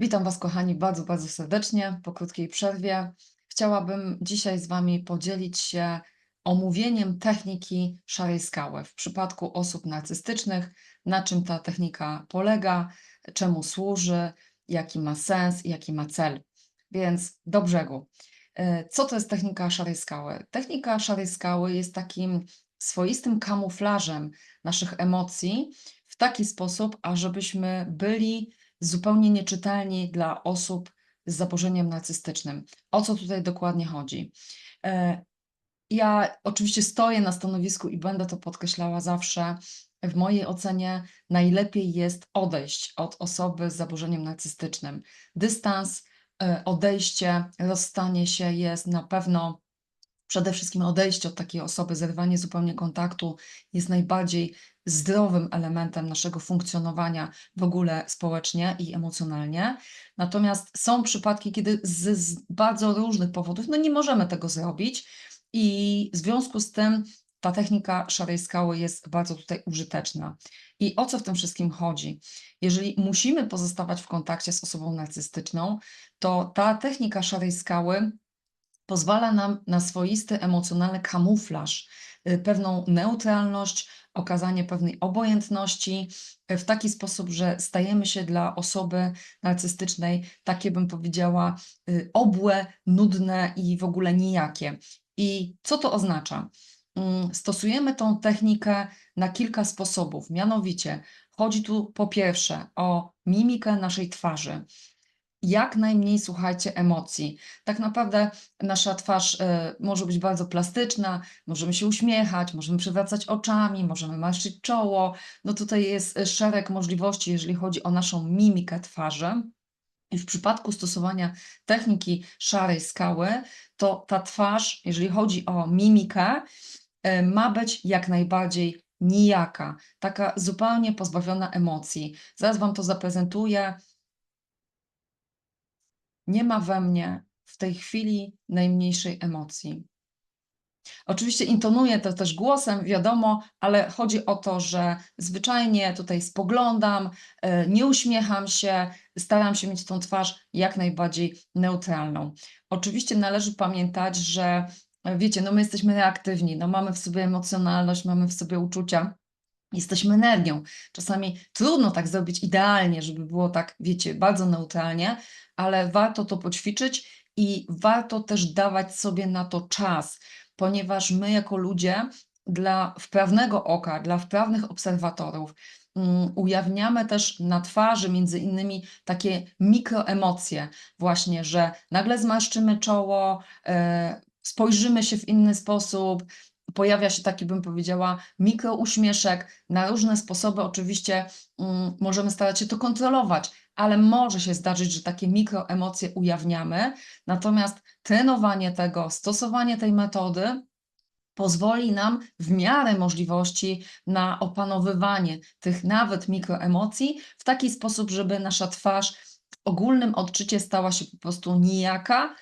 Witam Was, kochani, bardzo, bardzo serdecznie po krótkiej przerwie. Chciałabym dzisiaj z Wami podzielić się omówieniem techniki szarej skały w przypadku osób narcystycznych, na czym ta technika polega, czemu służy, jaki ma sens i jaki ma cel. Więc do brzegu. E, Co to jest technika szarej skały? Technika szarej skały jest takim swoistym kamuflażem naszych emocji w taki sposób, ażebyśmy byli zupełnie nieczytelni dla osób z zaburzeniem narcystycznym. O co tutaj dokładnie chodzi? E, Ja oczywiście stoję na stanowisku i będę to podkreślała zawsze. W mojej ocenie najlepiej jest odejść od osoby z zaburzeniem narcystycznym. Dystans, e, odejście, rozstanie się jest na pewno przede wszystkim odejście od takiej osoby, zerwanie zupełnie kontaktu jest najbardziej zdrowym elementem naszego funkcjonowania w ogóle społecznie i emocjonalnie. Natomiast są przypadki, kiedy z, z bardzo różnych powodów no nie możemy tego zrobić i w związku z tym ta technika szarej skały jest bardzo tutaj użyteczna. I o co w tym wszystkim chodzi? Jeżeli musimy pozostawać w kontakcie z osobą narcystyczną, to ta technika szarej skały pozwala nam na swoisty emocjonalny kamuflaż, y, pewną neutralność, okazanie pewnej obojętności y, w taki sposób, że stajemy się dla osoby narcystycznej takie, bym powiedziała, y, obłe, nudne i w ogóle nijakie. I co to oznacza? Mm, Stosujemy tą technikę na kilka sposobów. Mianowicie chodzi tu po pierwsze o mimikę naszej twarzy jak najmniej słuchajcie emocji. Tak naprawdę nasza twarz e, może być bardzo plastyczna, możemy się uśmiechać, możemy przewracać oczami, możemy marszczyć czoło. No tutaj jest e, szereg możliwości, jeżeli chodzi o naszą mimikę twarzy. I w przypadku stosowania techniki szarej skały, to ta twarz, jeżeli chodzi o mimikę, e, ma być jak najbardziej nijaka, taka zupełnie pozbawiona emocji. Zaraz Wam to zaprezentuję. Nie ma we mnie w tej chwili najmniejszej emocji. Oczywiście intonuję to też głosem, wiadomo, ale chodzi o to, że zwyczajnie tutaj spoglądam, e, nie uśmiecham się, staram się mieć tą twarz jak najbardziej neutralną. Oczywiście należy pamiętać, że e, wiecie, no my jesteśmy reaktywni, no mamy w sobie emocjonalność, mamy w sobie uczucia. Jesteśmy energią. Czasami trudno tak zrobić idealnie, żeby było tak, wiecie, bardzo neutralnie, ale warto to poćwiczyć i warto też dawać sobie na to czas, ponieważ my jako ludzie dla wprawnego oka, dla wprawnych obserwatorów mm, ujawniamy też na twarzy między innymi takie mikroemocje, właśnie, że nagle zmarszczymy czoło, e, spojrzymy się w inny sposób, pojawia się taki, bym powiedziała, mikrouśmieszek na różne sposoby. Oczywiście mm, możemy starać się to kontrolować, ale może się zdarzyć, że takie mikroemocje ujawniamy. Natomiast trenowanie tego, stosowanie tej metody pozwoli nam w miarę możliwości na opanowywanie tych nawet mikroemocji w taki sposób, żeby nasza twarz w ogólnym odczycie stała się po prostu nijaka,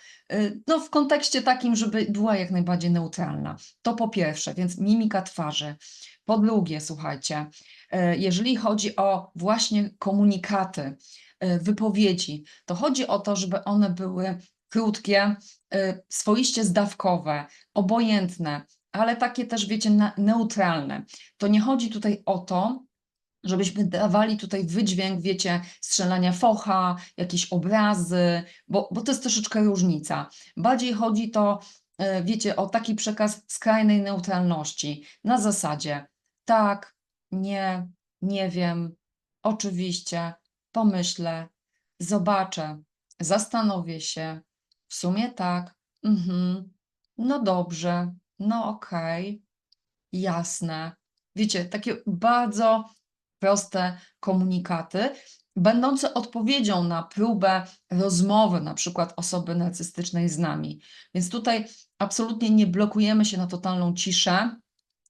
no w kontekście takim, żeby była jak najbardziej neutralna. To po pierwsze, więc mimika twarzy. Po drugie, słuchajcie, y, jeżeli chodzi o właśnie komunikaty, y, wypowiedzi, to chodzi o to, żeby one były krótkie, swoiście zdawkowe, obojętne, ale takie też, wiecie, neutralne. To nie chodzi tutaj o to, żebyśmy dawali tutaj wydźwięk, wiecie, strzelania focha, jakieś obrazy, bo, bo to jest troszeczkę różnica. Bardziej chodzi to, e, wiecie, o taki przekaz skrajnej neutralności, na zasadzie tak, nie, nie wiem, oczywiście, pomyślę, zobaczę, zastanowię się, w sumie tak, mhm, no dobrze, no okej, jasne. Wiecie, takie bardzo proste komunikaty, będące odpowiedzią na próbę rozmowy, na przykład osoby narcystycznej z nami. Więc tutaj absolutnie nie blokujemy się na totalną ciszę,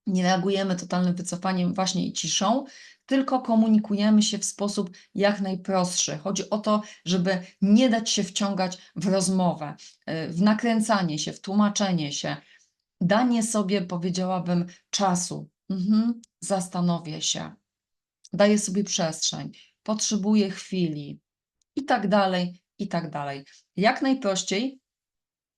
nie reagujemy totalnym wycofaniem właśnie i ciszą, tylko komunikujemy się w sposób jak najprostszy. Chodzi o to, żeby nie dać się wciągać w rozmowę, y, w nakręcanie się, w tłumaczenie się, danie sobie, powiedziałabym, czasu. Mhm, zastanowię się. Daję sobie przestrzeń, potrzebuję chwili. i tak dalej, i tak dalej. Jak najprościej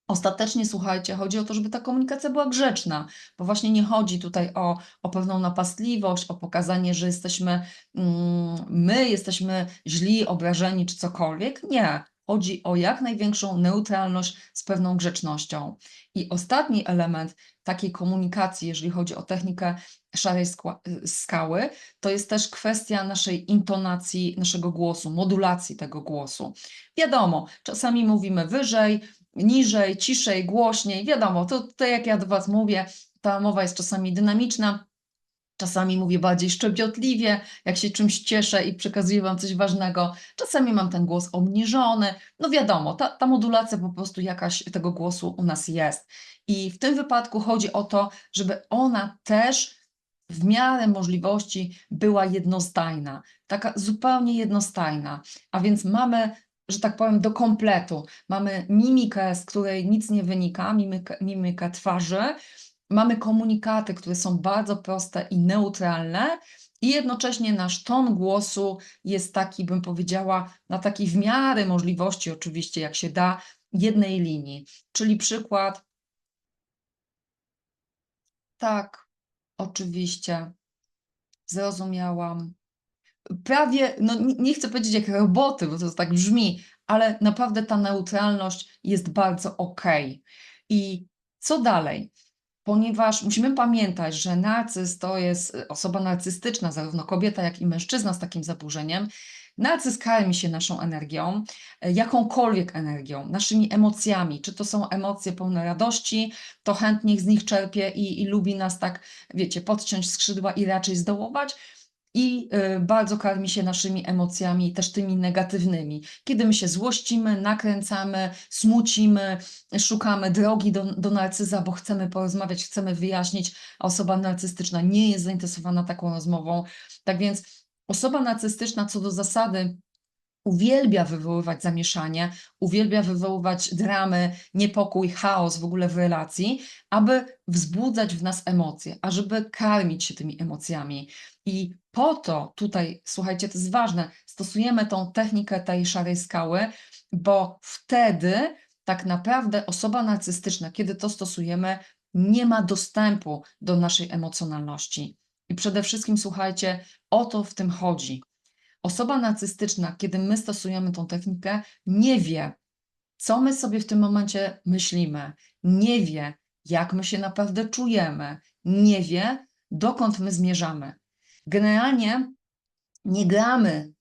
Ostatecznie, słuchajcie, chodzi o to, żeby ta komunikacja była grzeczna, bo właśnie nie chodzi tutaj o, o pewną napastliwość, o pokazanie, że jesteśmy, mm, my jesteśmy źli, obrażeni czy cokolwiek. Nie. Chodzi o jak największą neutralność z pewną grzecznością. I ostatni element takiej komunikacji, jeżeli chodzi o technikę szarej skały, to jest też kwestia naszej intonacji, naszego głosu, modulacji tego głosu. Wiadomo, czasami mówimy wyżej, niżej, ciszej, głośniej. Wiadomo, to, to jak ja do Was mówię, ta mowa jest czasami dynamiczna, czasami mówię bardziej szczebiotliwie, jak się czymś cieszę i przekazuję Wam coś ważnego. Czasami mam ten głos obniżony. No wiadomo, ta, ta modulacja po prostu jakaś tego głosu u nas jest. I w tym wypadku chodzi o to, żeby ona też w miarę możliwości była jednostajna, taka zupełnie jednostajna. A więc mamy że tak powiem, do kompletu. Mamy mimikę, z której nic nie wynika, mimikę, mimikę twarzy, mamy komunikaty, które są bardzo proste i neutralne, i jednocześnie nasz ton głosu jest taki, bym powiedziała, na takiej w miarę możliwości, oczywiście, jak się da, jednej linii. Czyli przykład. Tak, oczywiście, zrozumiałam prawie, no nie, chcę powiedzieć jak roboty, bo to tak brzmi, ale naprawdę ta neutralność jest bardzo okej. I co dalej? Ponieważ musimy pamiętać, że narcyz to jest y, osoba narcystyczna, zarówno kobieta, jak i mężczyzna z takim zaburzeniem. Narcyz karmi się naszą energią, y, jakąkolwiek energią, naszymi emocjami. Czy to są emocje pełne radości, to chętnie z nich czerpie i, i lubi nas tak, wiecie, podciąć skrzydła i raczej zdołować i y, bardzo karmi się naszymi emocjami, też tymi negatywnymi. Kiedy my się złościmy, nakręcamy, smucimy, szukamy drogi do, do narcyza, bo chcemy porozmawiać, chcemy wyjaśnić, a osoba narcystyczna nie jest zainteresowana taką rozmową. Tak więc osoba narcystyczna co do zasady uwielbia wywoływać zamieszanie, uwielbia wywoływać dramy, niepokój, chaos w ogóle w relacji, aby wzbudzać w nas emocje, ażeby karmić się tymi emocjami. I po to tutaj, słuchajcie, to jest ważne, stosujemy tą technikę tej szarej skały, bo wtedy tak naprawdę osoba narcystyczna, kiedy to stosujemy, nie ma dostępu do naszej emocjonalności. I przede wszystkim, słuchajcie, o to w tym chodzi. Osoba narcystyczna, kiedy my stosujemy tą technikę, nie wie, co my sobie w tym momencie myślimy, nie wie, jak my się naprawdę czujemy, nie wie, dokąd my zmierzamy. Generalnie nie gramy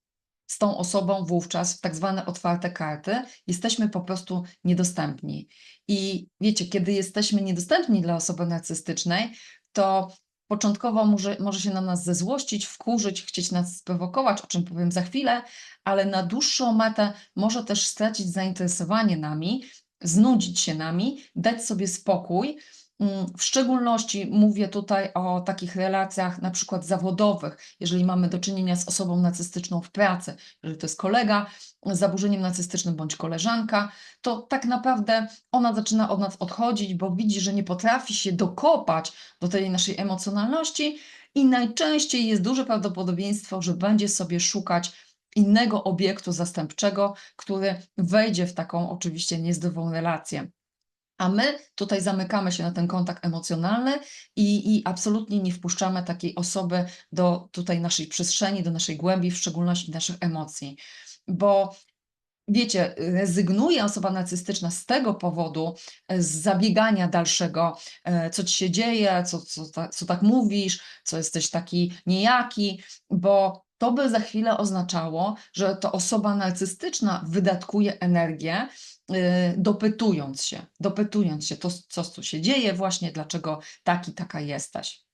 z tą osobą wówczas w tak zwane otwarte karty, jesteśmy po prostu niedostępni. I wiecie, kiedy jesteśmy niedostępni dla osoby narcystycznej, to początkowo może, może się na nas zezłościć, wkurzyć, chcieć nas sprowokować, o czym powiem za chwilę, ale na dłuższą metę może też stracić zainteresowanie nami, znudzić się nami, dać sobie spokój w szczególności mówię tutaj o takich relacjach na przykład zawodowych, jeżeli mamy do czynienia z osobą narcystyczną w pracy, jeżeli to jest kolega z zaburzeniem narcystycznym bądź koleżanka, to tak naprawdę ona zaczyna od nas odchodzić, bo widzi, że nie potrafi się dokopać do tej naszej emocjonalności i najczęściej jest duże prawdopodobieństwo, że będzie sobie szukać innego obiektu zastępczego, który wejdzie w taką oczywiście niezdrową relację. A my tutaj zamykamy się na ten kontakt emocjonalny i, i absolutnie nie wpuszczamy takiej osoby do tutaj naszej przestrzeni, do naszej głębi, w szczególności naszych emocji. Bo wiecie, rezygnuje osoba narcystyczna z tego powodu, z zabiegania dalszego, e, co ci się dzieje, co, co, co tak mówisz, co jesteś taki niejaki, bo to by za chwilę oznaczało, że to osoba narcystyczna wydatkuje energię Y, dopytując się, dopytując się, to co tu się dzieje, właśnie dlaczego taki, taka jesteś.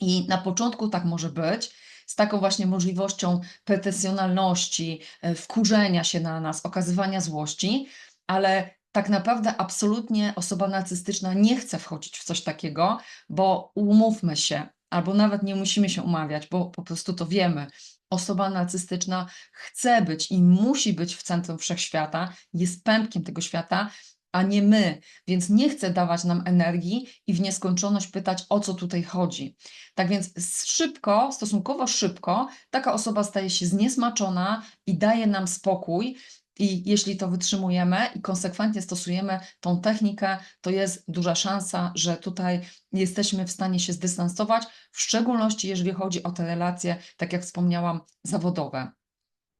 I na początku tak może być, z taką właśnie możliwością pretensjonalności, y, wkurzenia się na nas, okazywania złości, ale tak naprawdę absolutnie osoba narcystyczna nie chce wchodzić w coś takiego, bo umówmy się, albo nawet nie musimy się umawiać, bo po prostu to wiemy osoba narcystyczna chce być i musi być w centrum wszechświata, jest pępkiem tego świata a nie my, więc nie chce dawać nam energii i w nieskończoność pytać, o co tutaj chodzi. Tak więc szybko, stosunkowo szybko, taka osoba staje się zniesmaczona i daje nam spokój. I jeśli to wytrzymujemy i konsekwentnie stosujemy tą technikę, to jest duża szansa, że tutaj jesteśmy w stanie się zdystansować, w szczególności jeżeli chodzi o te relacje, tak jak wspomniałam, zawodowe.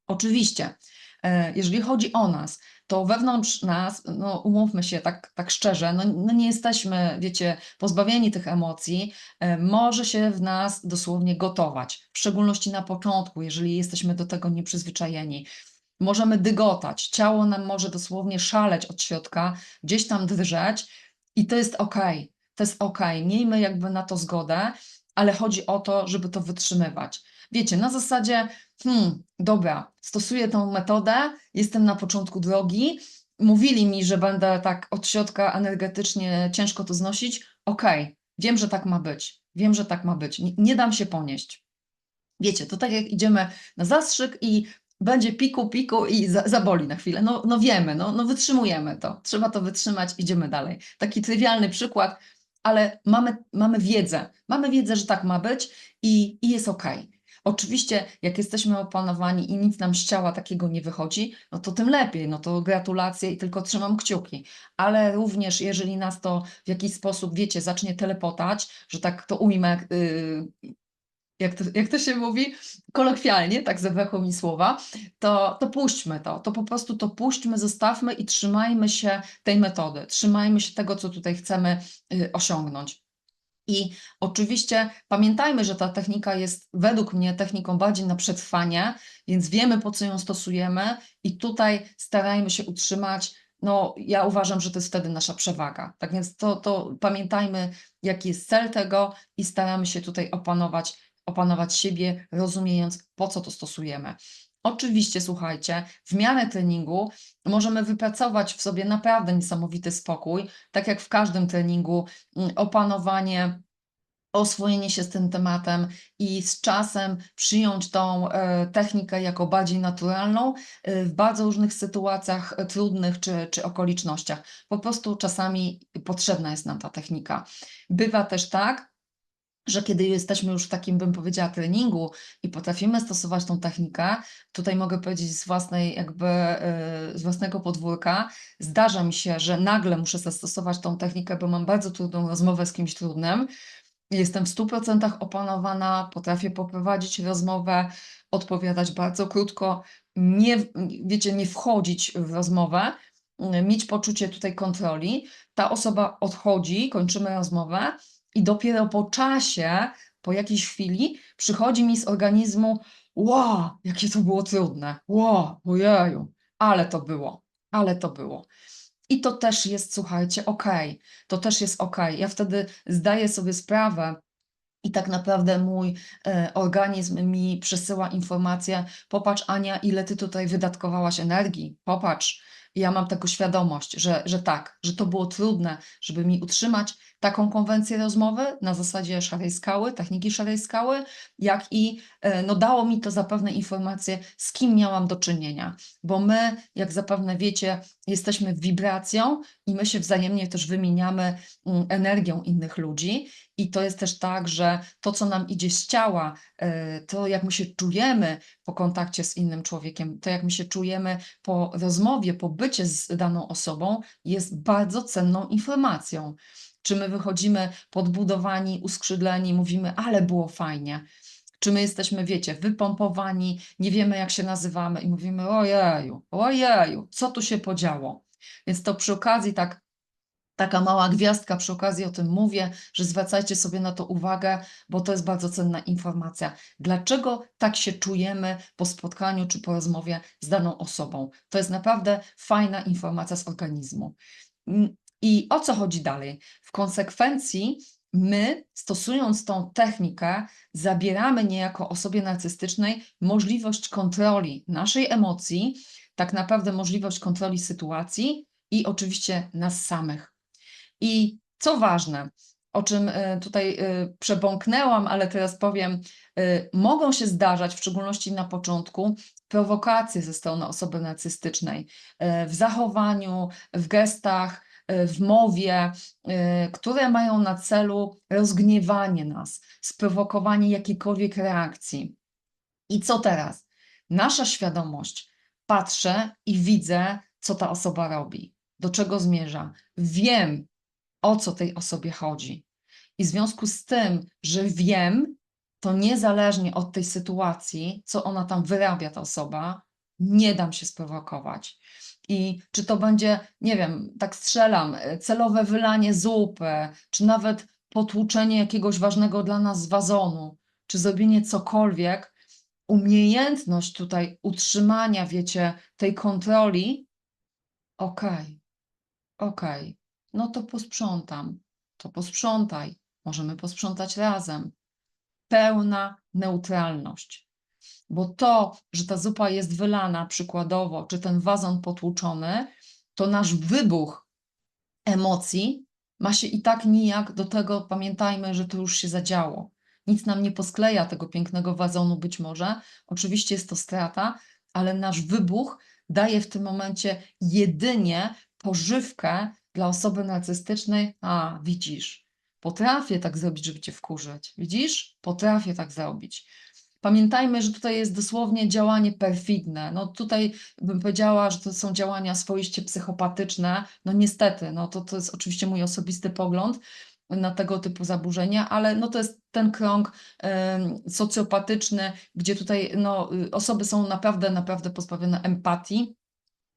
Oczywiście, e, jeżeli chodzi o nas, to wewnątrz nas, no umówmy się tak, tak szczerze, no, no nie jesteśmy, wiecie, pozbawieni tych emocji, e, może się w nas dosłownie gotować, w szczególności na początku, jeżeli jesteśmy do tego nieprzyzwyczajeni. Możemy dygotać, ciało nam może dosłownie szaleć od środka, gdzieś tam drżeć i to jest okej, to jest okej, miejmy jakby na to zgodę, ale chodzi o to, żeby to wytrzymywać. Wiecie, na zasadzie, hmm, dobra, stosuję tą metodę, jestem na początku drogi, mówili mi, że będę tak od środka energetycznie ciężko to znosić, okej, wiem, że tak ma być, wiem, że tak ma być, nie, nie dam się ponieść. Wiecie, to tak jak idziemy na zastrzyk i będzie piku, piku i za, zaboli na chwilę. No, no wiemy, no, no wytrzymujemy to. Trzeba to wytrzymać, idziemy dalej. Taki trywialny przykład, ale mamy, mamy wiedzę. Mamy wiedzę, że tak ma być i, i jest okej. Oczywiście, jak jesteśmy opanowani i nic nam z ciała takiego nie wychodzi, no to tym lepiej, no to gratulacje i tylko trzymam kciuki. Ale również, jeżeli nas to w jakiś sposób, wiecie, zacznie telepotać, że tak to ujmę, yy, jak to, jak to się mówi, kolokwialnie, tak zabrakło mi słowa, to, to puśćmy to, to po prostu to puśćmy, zostawmy i trzymajmy się tej metody, trzymajmy się tego, co tutaj chcemy y, osiągnąć. I oczywiście pamiętajmy, że ta technika jest według mnie techniką bardziej na przetrwanie, więc wiemy po co ją stosujemy i tutaj starajmy się utrzymać. No, ja uważam, że to jest wtedy nasza przewaga. Tak więc to, to pamiętajmy, jaki jest cel tego i staramy się tutaj opanować, opanować siebie, rozumiejąc, po co to stosujemy. Oczywiście, słuchajcie, w miarę treningu możemy wypracować w sobie naprawdę niesamowity spokój, tak jak w każdym treningu, mm, opanowanie, oswojenie się z tym tematem i z czasem przyjąć tą e, technikę jako bardziej naturalną e, w bardzo różnych sytuacjach e, trudnych czy, czy okolicznościach. Po prostu czasami potrzebna jest nam ta technika. Bywa też tak, że kiedy jesteśmy już w takim, bym powiedziała, treningu i potrafimy stosować tą technikę, tutaj mogę powiedzieć z własnej, jakby, e, z własnego podwórka, zdarza mi się, że nagle muszę zastosować tą technikę, bo mam bardzo trudną rozmowę z kimś trudnym. Jestem w 100% opanowana, potrafię poprowadzić rozmowę, odpowiadać bardzo krótko, nie, wiecie, nie wchodzić w rozmowę, mm, mieć poczucie tutaj kontroli. Ta osoba odchodzi, kończymy rozmowę i dopiero po czasie, po jakiejś chwili przychodzi mi z organizmu, wow, jakie to było trudne, wow, ojeju, ale to było, ale to było. I to też jest, słuchajcie, okej, to też jest okej. Ja wtedy zdaję sobie sprawę i tak naprawdę mój e, organizm mi przesyła informację: popatrz, Ania, ile ty tutaj wydatkowałaś energii, popatrz. Ja mam taką świadomość, że, że tak, że to było trudne, żeby mi utrzymać taką konwencję rozmowy na zasadzie szarej skały, techniki szarej skały, jak i e, no, dało mi to zapewne informacje, z kim miałam do czynienia. Bo my, jak zapewne wiecie, jesteśmy wibracją i my się wzajemnie też wymieniamy mm, energią innych ludzi. I to jest też tak, że to, co nam idzie z ciała, e, to jak my się czujemy po kontakcie z innym człowiekiem, to jak my się czujemy po rozmowie, po bycie z daną osobą, jest bardzo cenną informacją. Czy my wychodzimy podbudowani, uskrzydleni, mówimy, ale było fajnie. Czy my jesteśmy, wiecie, wypompowani, nie wiemy jak się nazywamy i mówimy, ojeju, ojeju, co tu się podziało? Więc to przy okazji tak taka mała gwiazdka przy okazji o tym mówię, że zwracajcie sobie na to uwagę, bo to jest bardzo cenna informacja. Dlaczego tak się czujemy po spotkaniu czy po rozmowie z daną osobą? To jest naprawdę fajna informacja z organizmu. I o co chodzi dalej? W konsekwencji my, stosując tą technikę, zabieramy niejako osobie narcystycznej możliwość kontroli naszej emocji, tak naprawdę możliwość kontroli sytuacji i oczywiście nas samych. I co ważne, o czym y, tutaj y, przebąknęłam, ale teraz powiem, y, mogą się zdarzać, w szczególności na początku, prowokacje ze strony osoby narcystycznej w zachowaniu, w gestach, w mowie, y, które mają na celu rozgniewanie nas, sprowokowanie jakiejkolwiek reakcji. I co teraz? Nasza świadomość, patrzę i widzę, co ta osoba robi, do czego zmierza. Wiem, o co tej osobie chodzi. I w związku z tym, że wiem, to niezależnie od tej sytuacji, co ona tam wyrabia, ta osoba, nie dam się sprowokować. I czy to będzie, nie wiem, tak strzelam, e, celowe wylanie zupy, czy nawet potłuczenie jakiegoś ważnego dla nas wazonu, czy zrobienie cokolwiek, umiejętność tutaj utrzymania, wiecie, tej kontroli, okej, okej, no to posprzątam, to posprzątaj, możemy posprzątać razem. Pełna neutralność. Bo to, że ta zupa jest wylana przykładowo, czy ten wazon potłuczony, to nasz wybuch emocji ma się i tak nijak do tego, pamiętajmy, że to już się zadziało. Nic nam nie poskleja tego pięknego wazonu być może. Oczywiście jest to strata, ale nasz wybuch daje w tym momencie jedynie pożywkę dla osoby narcystycznej. A, widzisz, potrafię tak zrobić, żeby cię wkurzyć. Widzisz? Potrafię tak zrobić. Pamiętajmy, że tutaj jest dosłownie działanie perfidne. No tutaj bym powiedziała, że to są działania swoiście psychopatyczne. No niestety, no to, to jest oczywiście mój osobisty pogląd na tego typu zaburzenia, ale no to jest ten krąg em, socjopatyczny, gdzie tutaj no, y, osoby są naprawdę, naprawdę pozbawione empatii.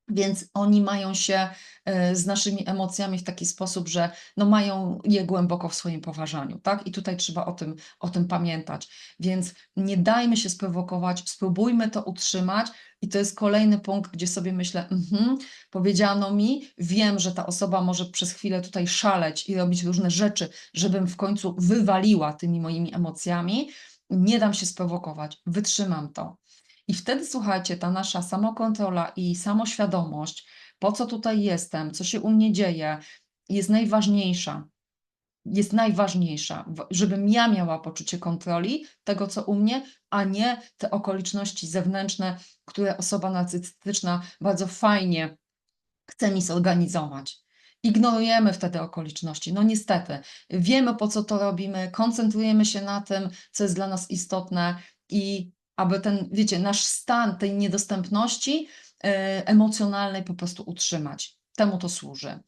Więc oni mają się e, z naszymi emocjami w taki sposób, że no mają je głęboko w swoim poważaniu, tak? I tutaj trzeba o tym, o tym pamiętać. Więc nie dajmy się sprowokować, spróbujmy to utrzymać. I to jest kolejny punkt, gdzie sobie myślę, mhm, powiedziano mi, wiem, że ta osoba może przez chwilę tutaj szaleć i robić różne rzeczy, żebym w końcu wywaliła tymi moimi emocjami. Nie dam się sprowokować, wytrzymam to. I wtedy, słuchajcie, ta nasza samokontrola i samoświadomość, po co tutaj jestem, co się u mnie dzieje, jest najważniejsza. Jest najważniejsza, żebym ja miała poczucie kontroli tego, co u mnie, a nie te okoliczności zewnętrzne, które osoba narcystyczna bardzo fajnie chce mi zorganizować. Ignorujemy wtedy okoliczności. No niestety, wiemy po co to robimy, koncentrujemy się na tym, co jest dla nas istotne i aby ten, wiecie, nasz stan tej niedostępności e, emocjonalnej po prostu utrzymać. Temu to służy.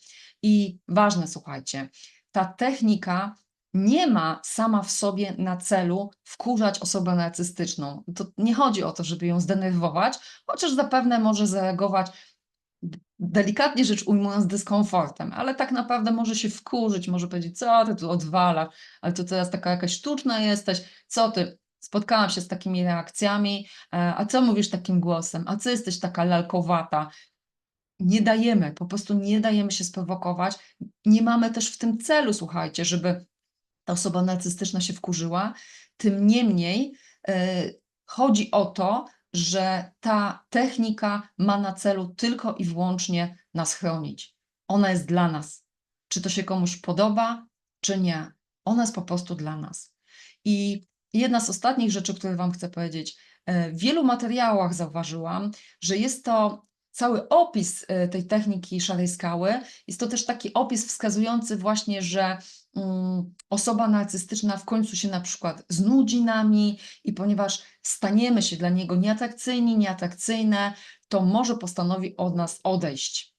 I ważne, słuchajcie, ta technika nie ma sama w sobie na celu wkurzać osobę narcystyczną. To nie chodzi o to, żeby ją zdenerwować, chociaż zapewne może zareagować delikatnie rzecz ujmując dyskomfortem, ale tak naprawdę może się wkurzyć, może powiedzieć, co ty tu odwalasz, ale to teraz taka jakaś sztuczna jesteś, co ty, spotkałam się z takimi reakcjami, e, a co mówisz takim głosem, a co jesteś taka lalkowata, nie dajemy, po prostu nie dajemy się sprowokować. Nie mamy też w tym celu, słuchajcie, żeby ta osoba narcystyczna się wkurzyła. Tym niemniej e, chodzi o to, że ta technika ma na celu tylko i wyłącznie nas chronić. Ona jest dla nas. Czy to się komuś podoba, czy nie. Ona jest po prostu dla nas. I jedna z ostatnich rzeczy, które Wam chcę powiedzieć. e, W wielu materiałach zauważyłam, że jest to cały opis e, tej techniki szarej skały. Jest to też taki opis wskazujący właśnie, że mm, osoba narcystyczna w końcu się na przykład znudzi nami i ponieważ staniemy się dla niego nieatrakcyjni, nieatrakcyjne, to może postanowi od nas odejść.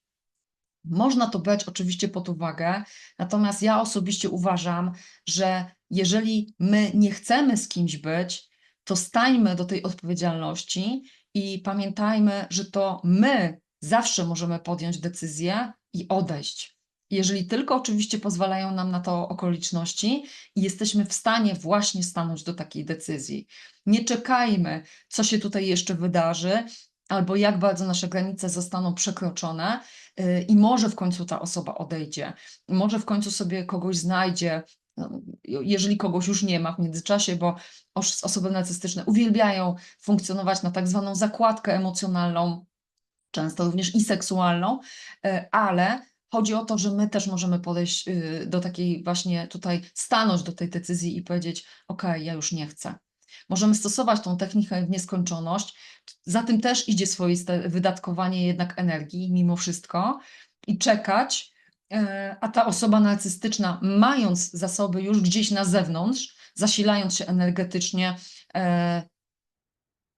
Można to brać oczywiście pod uwagę, natomiast ja osobiście uważam, że jeżeli my nie chcemy z kimś być, to stańmy do tej odpowiedzialności i pamiętajmy, że to my zawsze możemy podjąć decyzję i odejść. Jeżeli tylko oczywiście pozwalają nam na to okoliczności i jesteśmy w stanie właśnie stanąć do takiej decyzji. Nie czekajmy, co się tutaj jeszcze wydarzy, albo jak bardzo nasze granice zostaną przekroczone, y, i może w końcu ta osoba odejdzie, może w końcu sobie kogoś znajdzie, jeżeli kogoś już nie ma w międzyczasie, bo os- osoby narcystyczne uwielbiają funkcjonować na tak zwaną zakładkę emocjonalną, często również i seksualną, e, ale chodzi o to, że my też możemy podejść y, do takiej właśnie tutaj, stanąć do tej decyzji i powiedzieć: OK, ja już nie chcę. Możemy stosować tą technikę w nieskończoność. Za tym też idzie swoiste wydatkowanie jednak energii, mimo wszystko, i czekać, a ta osoba narcystyczna, mając zasoby już gdzieś na zewnątrz, zasilając się energetycznie, e,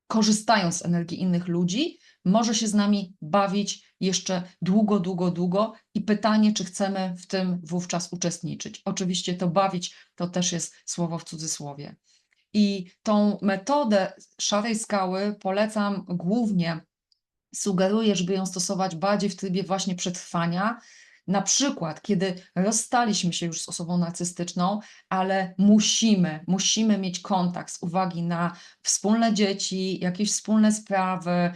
korzystając z energii innych ludzi, może się z nami bawić jeszcze długo, długo, długo i pytanie, czy chcemy w tym wówczas uczestniczyć. Oczywiście to bawić to też jest słowo w cudzysłowie. I tą metodę szarej skały polecam głównie, sugeruję, żeby ją stosować bardziej w trybie właśnie przetrwania, na przykład, kiedy rozstaliśmy się już z osobą narcystyczną, ale musimy, musimy mieć kontakt z uwagi na wspólne dzieci, jakieś wspólne sprawy,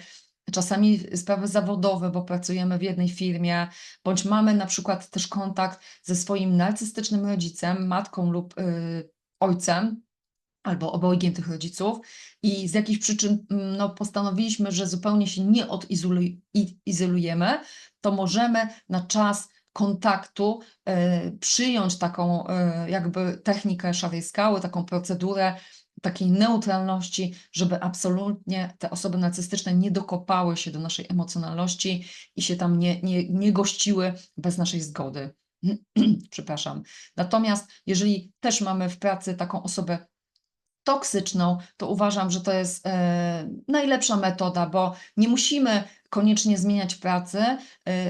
czasami sprawy zawodowe, bo pracujemy w jednej firmie, bądź mamy na przykład też kontakt ze swoim narcystycznym rodzicem, matką lub y, ojcem, albo obojgiem tych rodziców i z jakichś przyczyn mm, no, postanowiliśmy, że zupełnie się nie odizolujemy, to możemy na czas kontaktu e, przyjąć taką e, jakby technikę szarej skały, taką procedurę takiej neutralności, żeby absolutnie te osoby narcystyczne nie dokopały się do naszej emocjonalności i się tam nie, nie, nie gościły bez naszej zgody. Przepraszam. Natomiast jeżeli też mamy w pracy taką osobę toksyczną, to uważam, że to jest e, najlepsza metoda, bo nie musimy koniecznie zmieniać pracy,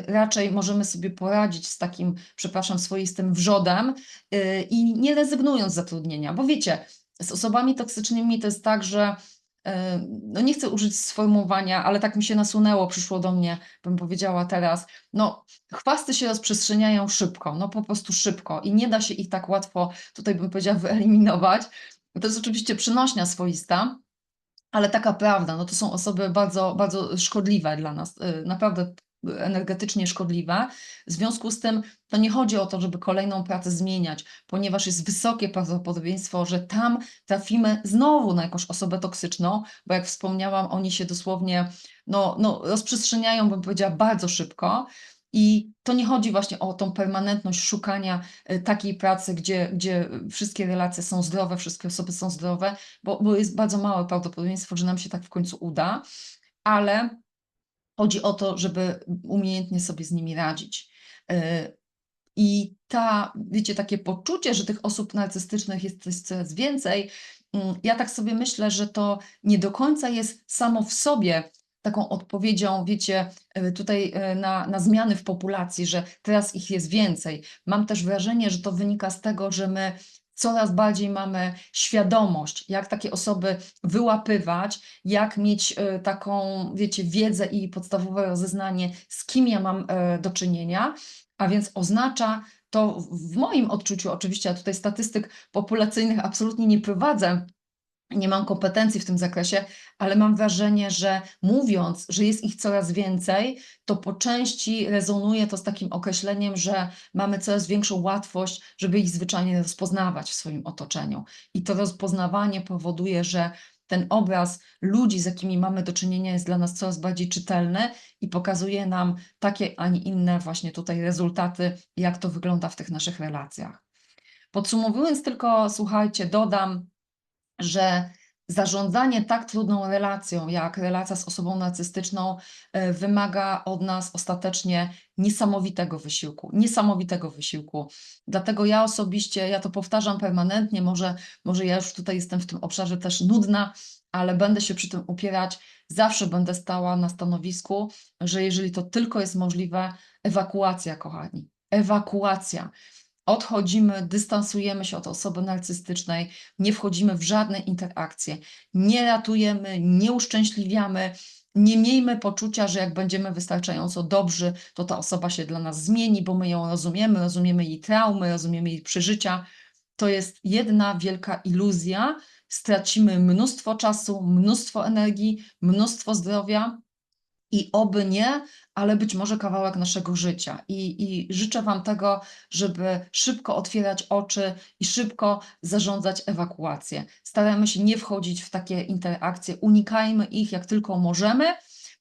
raczej możemy sobie poradzić z takim, przepraszam, swoistym wrzodem e, i nie rezygnując z zatrudnienia, bo wiecie, z osobami toksycznymi to jest tak, że e, no nie chcę użyć sformułowania, ale tak mi się nasunęło, przyszło do mnie, bym powiedziała teraz, no chwasty się rozprzestrzeniają szybko, no po prostu szybko i nie da się ich tak łatwo, tutaj bym powiedziała, wyeliminować, to jest oczywiście przynośnia swoista, ale taka prawda, no to są osoby bardzo, bardzo szkodliwe dla nas, y, naprawdę energetycznie szkodliwe. W związku z tym to nie chodzi o to, żeby kolejną pracę zmieniać, ponieważ jest wysokie prawdopodobieństwo, że tam trafimy znowu na jakąś osobę toksyczną, bo jak wspomniałam, oni się dosłownie no, no, rozprzestrzeniają, bym powiedziała, bardzo szybko. I to nie chodzi właśnie o tą permanentność szukania y, takiej pracy, gdzie, gdzie wszystkie relacje są zdrowe, wszystkie osoby są zdrowe, bo, bo jest bardzo małe prawdopodobieństwo, że nam się tak w końcu uda, ale chodzi o to, żeby umiejętnie sobie z nimi radzić. Y, I ta, wiecie, takie poczucie, że tych osób narcystycznych jest coraz więcej, mm, ja tak sobie myślę, że to nie do końca jest samo w sobie taką odpowiedzią, wiecie, e, tutaj e, na, na zmiany w populacji, że teraz ich jest więcej. Mam też wrażenie, że to wynika z tego, że my coraz bardziej mamy świadomość, jak takie osoby wyłapywać, jak mieć e, taką, wiecie, wiedzę i podstawowe rozeznanie, z kim ja mam do czynienia, a więc oznacza to w moim odczuciu, oczywiście, ja tutaj statystyk populacyjnych absolutnie nie prowadzę, nie mam kompetencji w tym zakresie, ale mam wrażenie, że mówiąc, że jest ich coraz więcej, to po części rezonuje to z takim określeniem, że mamy coraz większą łatwość, żeby ich zwyczajnie rozpoznawać w swoim otoczeniu. I to rozpoznawanie powoduje, że ten obraz ludzi, z jakimi mamy do czynienia, jest dla nas coraz bardziej czytelny i pokazuje nam takie, a nie inne właśnie tutaj rezultaty, jak to wygląda w tych naszych relacjach. Podsumowując tylko, słuchajcie, dodam, że zarządzanie tak trudną relacją, jak relacja z osobą narcystyczną, e, wymaga od nas ostatecznie niesamowitego wysiłku, niesamowitego wysiłku. Dlatego ja osobiście, ja to powtarzam permanentnie, może, może ja już tutaj jestem w tym obszarze też nudna, ale będę się przy tym upierać. Zawsze będę stała na stanowisku, że jeżeli to tylko jest możliwe, ewakuacja, kochani. Ewakuacja odchodzimy, dystansujemy się od osoby narcystycznej, nie wchodzimy w żadne interakcje, nie ratujemy, nie uszczęśliwiamy, nie miejmy poczucia, że jak będziemy wystarczająco dobrzy, to ta osoba się dla nas zmieni, bo my ją rozumiemy, rozumiemy jej traumy, rozumiemy jej przeżycia. To jest jedna wielka iluzja. Stracimy mnóstwo czasu, mnóstwo energii, mnóstwo zdrowia, i oby nie, ale być może kawałek naszego życia. I, I życzę Wam tego, żeby szybko otwierać oczy i szybko zarządzać ewakuację. Starajmy się nie wchodzić w takie interakcje, unikajmy ich jak tylko możemy,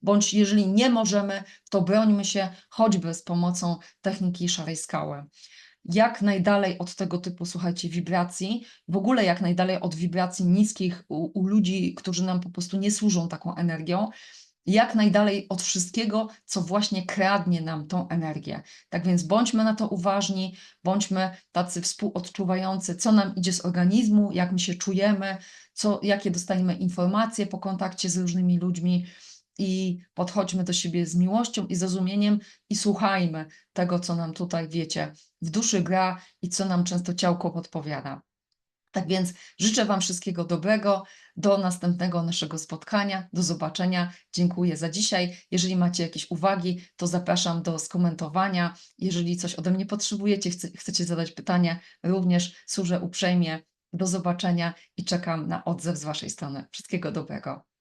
bądź jeżeli nie możemy, to brońmy się choćby z pomocą techniki szarej skały jak najdalej od tego typu, słuchajcie, wibracji, w ogóle jak najdalej od wibracji niskich u, u ludzi, którzy nam po prostu nie służą taką energią, jak najdalej od wszystkiego, co właśnie kradnie nam tą energię. Tak więc bądźmy na to uważni, bądźmy tacy współodczuwający, co nam idzie z organizmu, jak my się czujemy, co, jakie dostaniemy informacje po kontakcie z różnymi ludźmi i podchodźmy do siebie z miłością i zrozumieniem i słuchajmy tego, co nam tutaj, wiecie, w duszy gra i co nam często ciałko podpowiada. Tak więc życzę Wam wszystkiego dobrego. Do następnego naszego spotkania. Do zobaczenia. Dziękuję za dzisiaj. Jeżeli macie jakieś uwagi, to zapraszam do skomentowania. Jeżeli coś ode mnie potrzebujecie, chce, chcecie zadać pytanie, również służę uprzejmie. Do zobaczenia i czekam na odzew z Waszej strony. Wszystkiego dobrego.